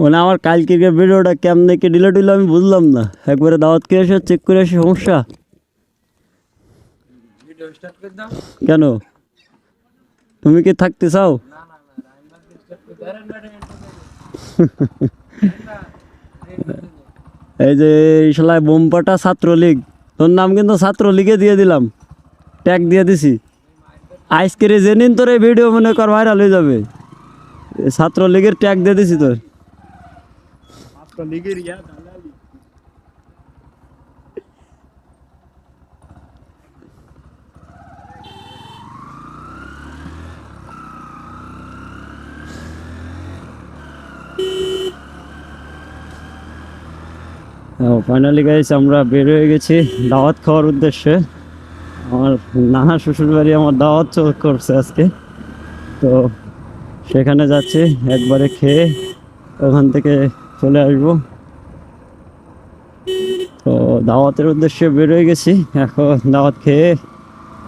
মানে আমার কালকের ভিডিওটা কেমনে কি ডিলেট হইল আমি বুঝলাম না। একবারে দাওয়াত করে এসে চেক করে এসে সমস্যা। কেন? তুমি কি থাকতে চাও? এই যে শালায় বোমপাটা ছাত্রলীগ। তোর নাম কিন্তু ছাত্রলীগে দিয়ে দিলাম। ট্যাগ দিয়ে দিছি। আজকের জেনিন তোর এই ভিডিও মনে কর ভাইরাল হয়ে যাবে। ছাত্রলীগের ট্যাগ দিয়ে দিছি তোর। ইয়া ফাইনালি গাইস আমরা বের হয়ে গেছি দাওয়াত খাওয়ার উদ্দেশ্যে। আমার নাহা শ্বশুর বাড়ি আমার দাওয়াত চল- করছে আজকে। তো সেখানে যাচ্ছি, একবারে খেয়ে ওখান থেকে চলে আসব। তো দাওয়াতের উদ্দেশ্যে বের হয়ে গেছি। এখন দাওয়াত খেয়ে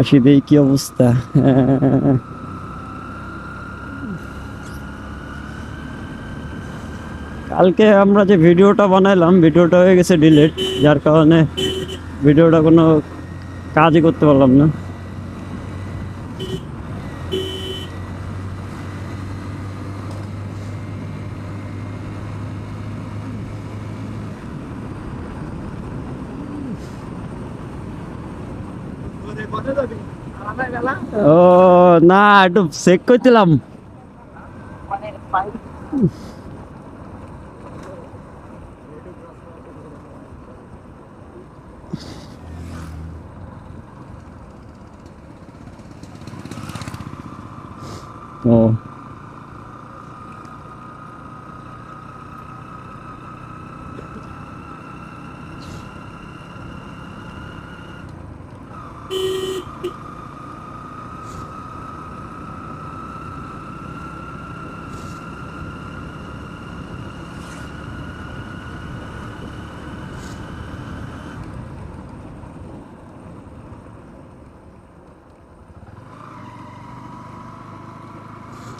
আসি দেই কি অবস্থা। কালকে আমরা যে ভিডিওটা বানাইলাম, ভিডিওটা হয়ে গেছে ডিলিট, যার কারণে ভিডিওটা কোনো কাজই করতে পারলাম না তোরে কথা যাবি আলাদা গেলা ও না একটু চেক করছিলাম মানে পাই ও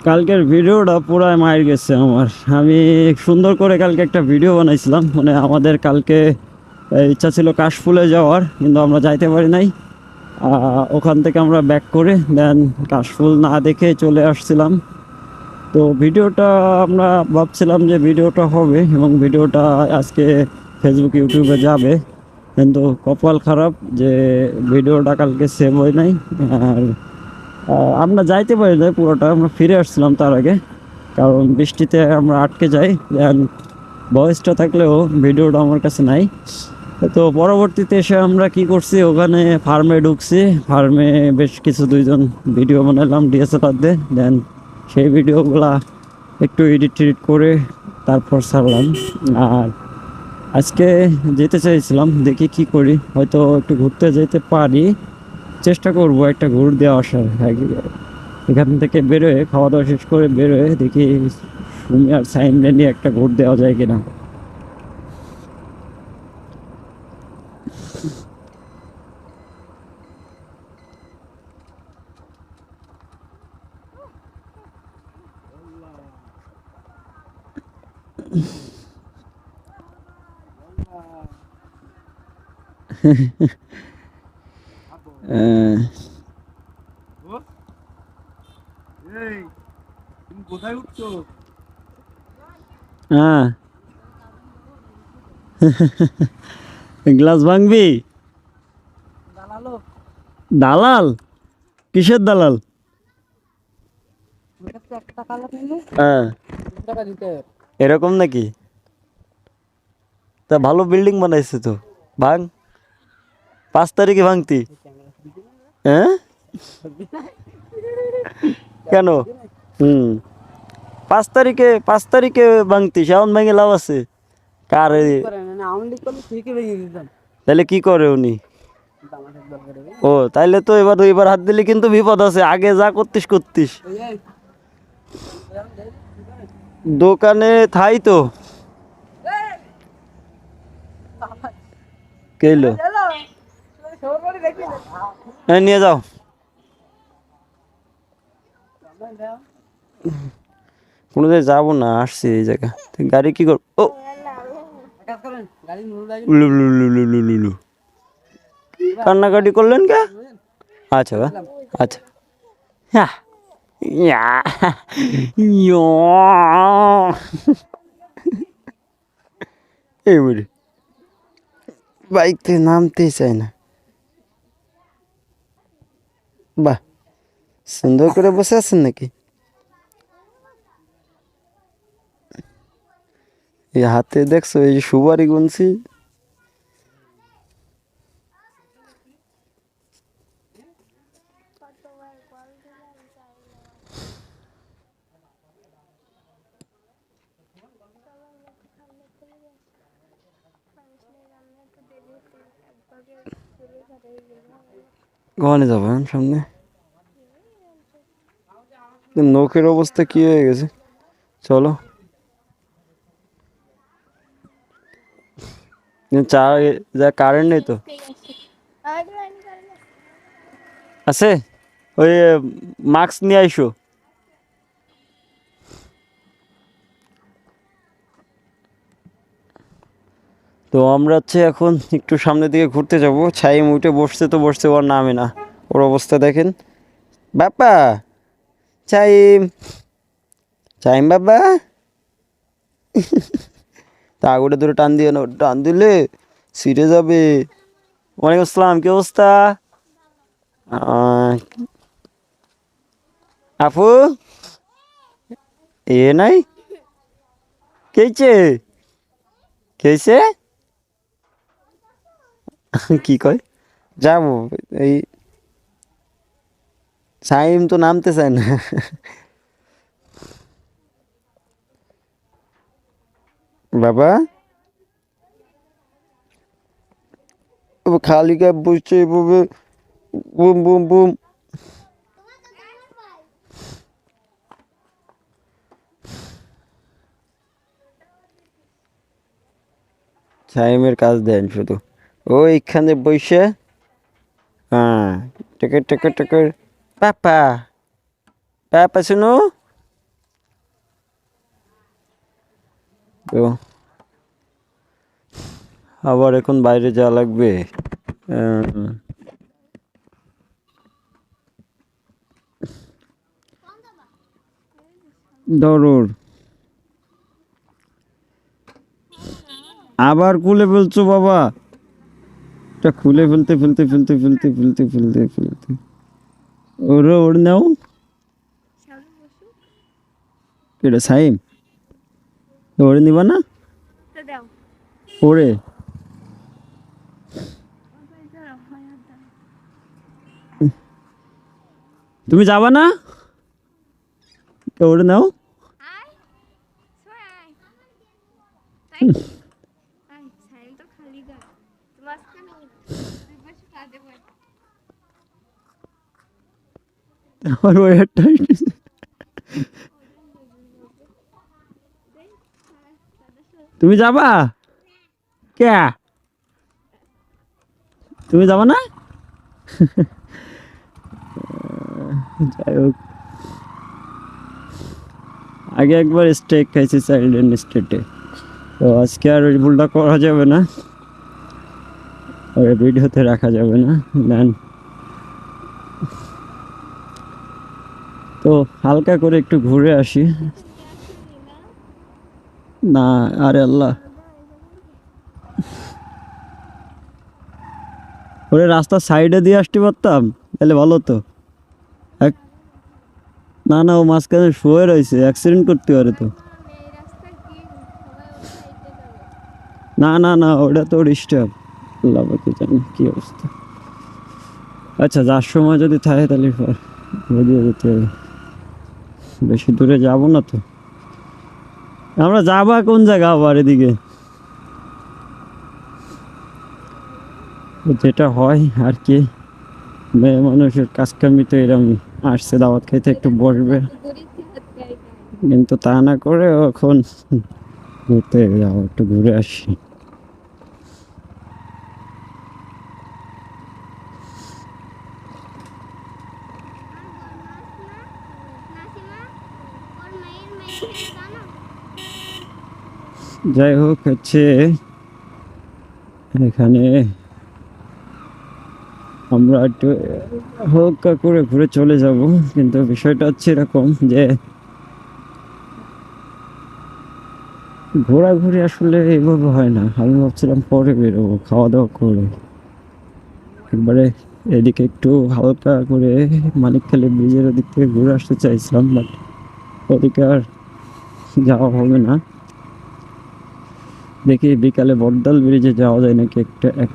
কালকের ভিডিওটা পুরাই মায়ের গেছে আমার। আমি সুন্দর করে কালকে একটা ভিডিও বানাইছিলাম মানে আমাদের কালকে ইচ্ছা ছিল কাশফুলে যাওয়ার, কিন্তু আমরা যাইতে পারি নাই। ওখান থেকে আমরা ব্যাক করে দেন কাশফুল না দেখে চলে আসছিলাম। তো ভিডিওটা আমরা ভাবছিলাম যে ভিডিওটা হবে এবং ভিডিওটা আজকে ফেসবুক ইউটিউবে যাবে। কিন্তু কপাল খারাপ যে ভিডিওটা কালকে সেভ হয় নাই, আর আমরা যাইতে পারি না পুরোটা, আমরা ফিরে আসছিলাম তার আগে। কারণ বৃষ্টিতে আমরা আটকে যাই দেন ভয়েসটা থাকলেও ভিডিওটা আমার কাছে নাই। তো পরবর্তীতে এসে আমরা কি করছি, ওখানে ফার্মে ঢুকছি। ফার্মে বেশ কিছু দুইজন ভিডিও বানালাম ডিএসএলআর দিয়ে দেন সেই ভিডিওগুলা একটু এডিট টেডিট করে তারপর ছাড়লাম। আর আজকে যেতে চাইছিলাম, দেখি কি করি, হয়তো একটু ঘুরতে যেতে পারি। চেষ্টা করব একটা ঘুর দেওয়া আসার। আগে- এখান থেকে বেরোয় খাওয়া দাওয়া শেষ করে বেরোয়, দেখি সুমি আর সাইমলে নিয়ে একটা ঘুর দেওয়া যায় কিনা। কোথায় উঠছো হ্যাঁ গ্লাস ভাঙবি? দালাল। কিসের দালাল? হ্যাঁ। এরকম নাকি? তা ভালো বিল্ডিং বানাইছে তো। ভাঙ। পাঁচ তারিখে ভাঙতি। হ্যাঁ? কেন? হুম। পাঁচ তারিখে পাঁচ তারিখে ভাঙতি সেমন ভেঙে লাভ আছে। কার তাহলে কি করে উনি? ও তাইলে তো এবার এবার হাত দিলে কিন্তু বিপদ আছে। আগে যা করতিস করতিস। দোকানে থাই তো। কেলো নিয়ে যাও। কোনো জায়গায় যাব না, আসছি এই জায়গা। গাড়ি কি কর ও! কান্নাকাটি করলেন কে? আচ্ছা বা আচ্ছা। হ্যাঁ এই বাইক থেকে নামতেই চায় না। বাহ সুন্দর করে বসে আছেন নাকি? এই হাতে দেখছ এই যে সুপারি গুনছি। ঘরে যাব এখন সামনে। নখের অবস্থা কি হয়ে গেছে? চলো। চা যা কারেন্ট নেই তো? আছে? ওই মাস্ক নিয়ে আইসো। তো আমরা হচ্ছে এখন একটু সামনের দিকে ঘুরতে যাব। ছাইম উঠে বসছে তো বসছে, ওর নামে না। ওর অবস্থা দেখেন। বাপ্পা! চাইম চাইম বাবা তা আগুটা ধরে টান দিয়ে না, টান দিলে ছিঁড়ে যাবে। ওয়ালাইকুম আসসালাম, কি অবস্থা? আপু? এ নাই? কেছে কেছে কি কয়? যাব, এই সাইম তো নামতে চায় না। বাবা? খালি গায়ে বসছে এভাবে, বুম বুম বুম। সাইমের কাজ দেন শুধু। ও এইখানে বসে হ্যাঁ টেকে টেকে টেকে পাপা পাপা শুনো? তো আবার এখন বাইরে যাওয়া লাগবে। দরুর। আবার খুলে ফেলছো বাবা? এটা খুলে ফেলতে ফেলতে ফেলতে ফেলতে ফেলতে ফেলতে ফেলতে ওরে ওর নাও এটা সাইম ওরে নিবা না ওরে তুমি যাবা না ওরে নাও আমার ওয়ারটা তুমি যাবা? কে? তুমি যাবা না? যাই হোক। আগে একবার স্টেক খাইছি চাইল্ড স্টেটে তো আজকে আর ওই ভুলটা করা যাবে না। ওই ভিডিওতে রাখা যাবে না। দেন তো হালকা করে একটু ঘুরে আসি। না, আরে আল্লাহ। ওরে রাস্তার সাইডে দিয়ে আসতে পারতাম, তাহলে ভালো তো এক- না না, ও মাঝখানে শুয়ে রয়েছে অ্যাক্সিডেন্ট করতে পারে তো। না না না, ওটা তো ডিস্টার্ব আল্লাহ বাকি জানি কি অবস্থা। আচ্ছা যার সময় যদি থাকে তাহলে বেরিয়ে যেতে হবে। বেশি দূরে যাব না তো। আমরা যাবা কোন জায়গা আবার এদিকে? যেটা হয় আর কি। মেয়ে মানুষের কাজ কামি তো এরকম আসছে দাওয়াত খাইতে একটু বসবে। কিন্তু তা না করে এখন ঘুরতে যাব, একটু ঘুরে আসি। যাই হোক হচ্ছে এখানে আমরা একটু হালকা করে ঘুরে চলে যাব, কিন্তু বিষয়টা হচ্ছে এরকম যে ঘোরাঘুরি আসলে এইভাবে হয় না। আমি ভাবছিলাম পরে বেরোবো খাওয়া দাওয়া করে। একবারে এদিকে একটু হালকা করে মানিকখালী ব্রিজের ওদিক থেকে ঘুরে আসতে চাইছিলাম বাট ওদিকে আর যাওয়া হবে না। দেখি বিকালে বড়দাল ব্রিজে যাওয়া যায় নাকি একটা এক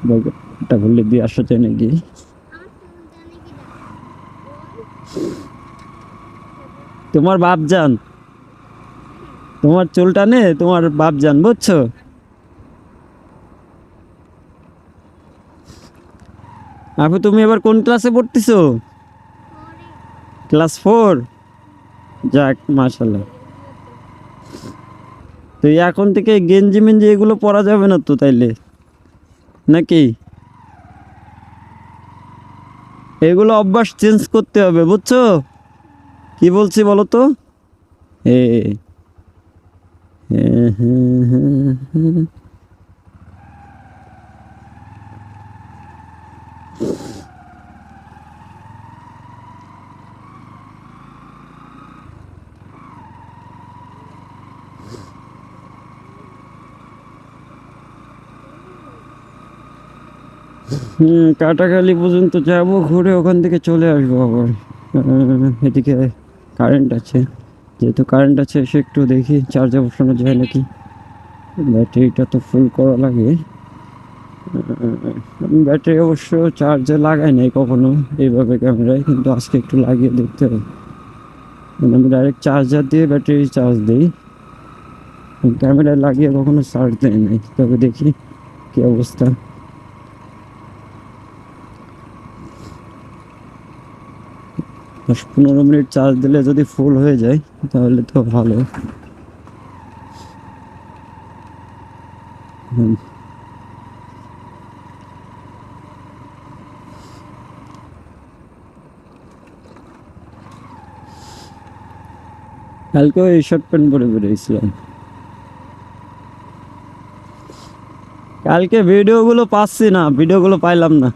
একটা ঘুরলে দিয়ে আসা যায় নাকি তোমার বাপ যান তোমার চুলটা নে তোমার বাপ যান বুঝছ? আপু তুমি এবার কোন ক্লাসে পড়তেছো? ক্লাস ফোর যাক মাশাল্লাহ তো এখন থেকে গেঞ্জি মেঞ্জি এগুলো পরা যাবে না তো তাইলে? নাকি? এগুলো অভ্যাস চেঞ্জ করতে হবে বুঝছ? কি বলছি বলো তো? এ হ্যাঁ, হ্যাঁ, হ্যাঁ, হুম, কাটাখালি পর্যন্ত যাব, ঘুরে ওখান থেকে চলে আসব আবার। এদিকে কারেন্ট আছে। যেহেতু কারেন্ট আছে, এসে একটু দেখি চার্জে বসানো যায় নাকি? ব্যাটারিটা তো ফুল করা লাগে। ব্যাটারি অবশ্য চার্জে লাগাই নাই কখনো, এইভাবে ক্যামেরায় কিন্তু আজকে একটু লাগিয়ে দেখতে হবে। মানে আমি ডাইরেক্ট চার্জার দিয়ে ব্যাটারি চার্জ দিই। ক্যামেরায় লাগিয়ে কখনো চার্জ দেয় নাই, তবে দেখি কী অবস্থা। পনেরো মিনিট চার্জ দিলে যদি ফুল হয়ে যায়, তাহলে তো ভালো। কালকেও এই শার্ট প্যান্ট পরে বেরিয়েছিলাম। কালকে ভিডিওগুলো পাচ্ছি না ভিডিওগুলো পাইলাম না।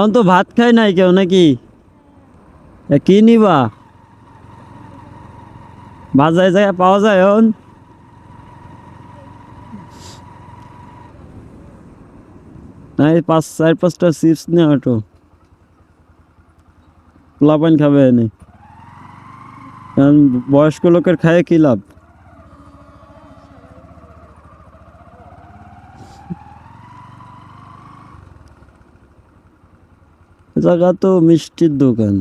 এখন তো ভাত খাই নাই কেউ নাকি? কি নিবা? বাজারে জায়গায় পাওয়া যায় এখন? না পাঁচ, চার, পাঁচটা চিপস নিয়ে ওটো পোলাপান খাবে এনে। কারণ বয়স্ক লোকের খায় কি লাভ? জায়গা তো মিষ্টির দোকান।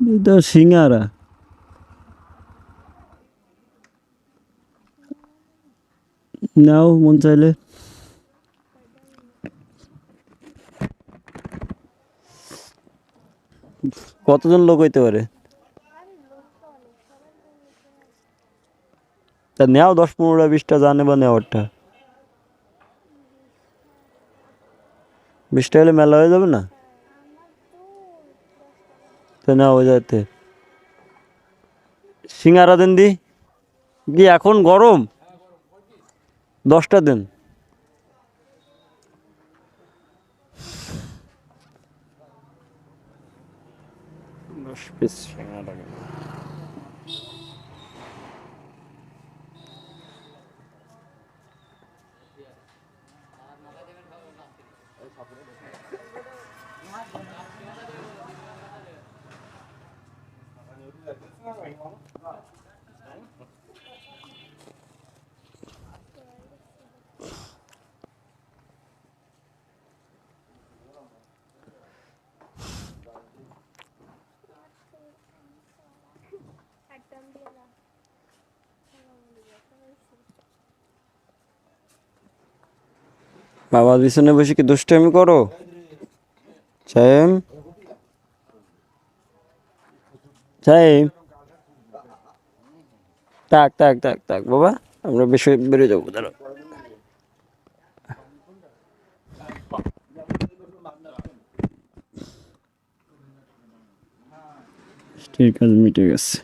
এটা সিঙ্গারা। নাও মন চাইলে। কতজন লোক হইতে পারে? তা নেও দশ পনেরোটা, বিশটা জানে বা নেওয়ারটা বিশটা হলে মেলা হয়ে যাবে না? তো না হয়ে যাতে সিঙ্গারা দেন দি। কি এখন গরম? দশটা দেন। দশ পিস বাবা পিছনে বসে কি দুষ্টামি করো? চাইম চাইম থাক থাক বাবা, আমরা বেশি বেরো যাব দাঁড়া ঠিক আছে, মিটে গেছে।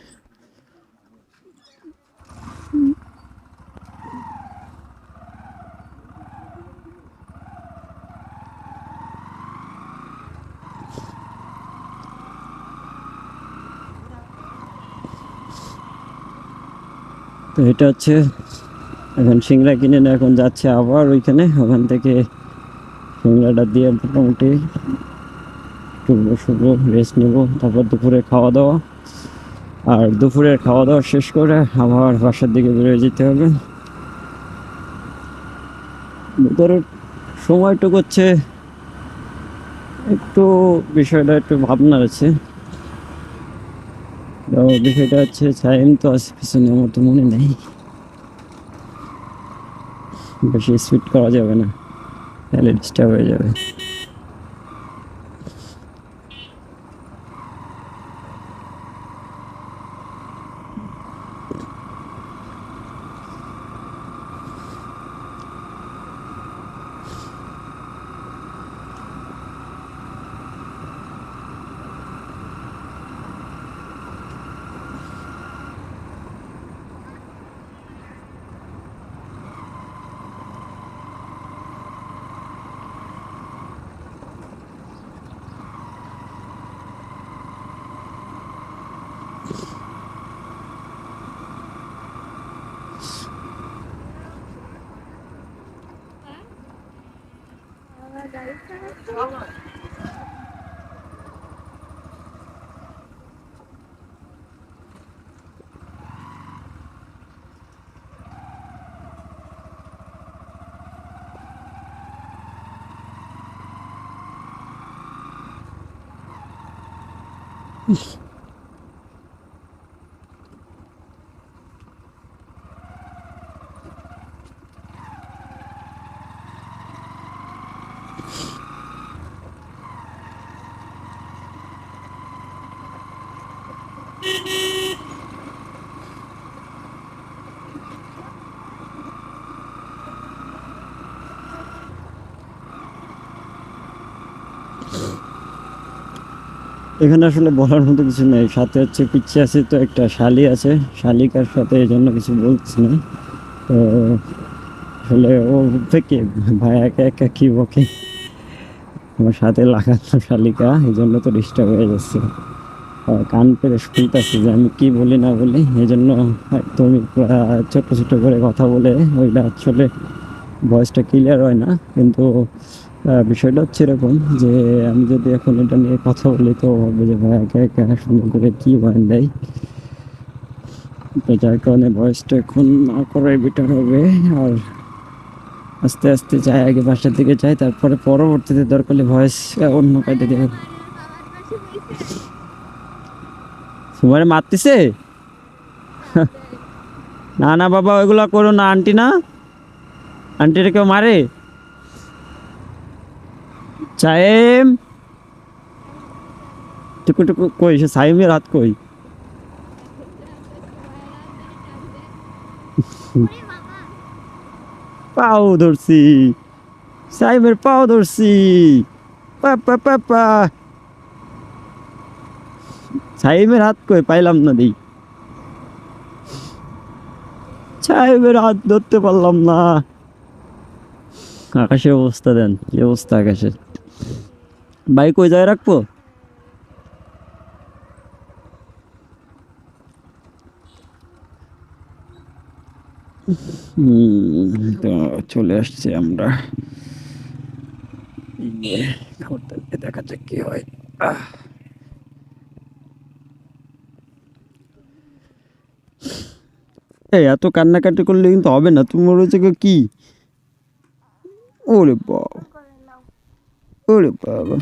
তো এটা হচ্ছে এখন সিংড়া কিনে না, এখন যাচ্ছে আবার ওইখানে, ওখান থেকে সিংড়াটা দিয়ে মোটামুটি শুভো শুভো রেস্ট নেব, তারপর দুপুরে খাওয়া দাওয়া। আর দুপুরের খাওয়া দাওয়া শেষ করে আবার বাসার দিকে বেরোয় যেতে হবে। ধরো সময়টুকু হচ্ছে একটু বিষয়টা, একটু ভাবনার আছে। বিষয়টা হচ্ছে টাইম তো আছে পিছনে আমার তো মনে নেই। বেশি স্পিড করা যাবে না। তাহলে ডিস্টার্ব হয়ে যাবে। এখানে আসলে বলার মতো কিছু নেই। সাথে হচ্ছে পিচ্ছে আছে তো, একটা শালি আছে। শালিকার সাথে এই জন্য কিছু বলছি না। তো আসলে ও থেকে ভাই একা একা কি বকে? আমার সাথে লাগানো শালিকা, এই জন্য তো ডিস্টার্ব হয়ে যাচ্ছে। কান পেরে শুনতেছি যে আমি কী বলি না বলি, এই জন্য একদমই পুরা ছোট ছোট করে কথা বলে ওইটা আসলে ভয়েসটা ক্লিয়ার হয় না। কিন্তু বিষয়টা হচ্ছে এরকম যে আমি যদি এখন এটা নিয়ে কথা বলি, তো হবে যে ভাই একা একা সুন্দর করে কি বয়ান দেয় তো যার কারণে ভয়েসটা এখন না করাই বেটার হবে। আর আস্তে আস্তে যাই, আগে বাসার দিকে যাই, তারপরে পরবর্তীতে দরকার ভয়েস অন্য কাজে দেবে। তোমার মারতেছে? না না বাবা, ওইগুলা করো না, আন্টি না। আন্টিটা কেউ মারে? চায়েম টুকু টুকু কই, সে সাইমের হাত কই? পাও ধরছি, সাইমের পাও ধরছি। পা পা পা পা। সাইমের হাত কই, পাইলাম না দেই। সাহেবের হাত ধরতে পারলাম না। আকাশের অবস্থা দেন, কি অবস্থা আকাশের? বাইক ওই জায়গায় রাখব? তো চলে আসছি আমরা। দেখা যাক কি হয়। এত কান্নাকাটি করলে কিন্তু হবে না। তোমার হচ্ছে কি? ওরে বাবা ওরে বাবা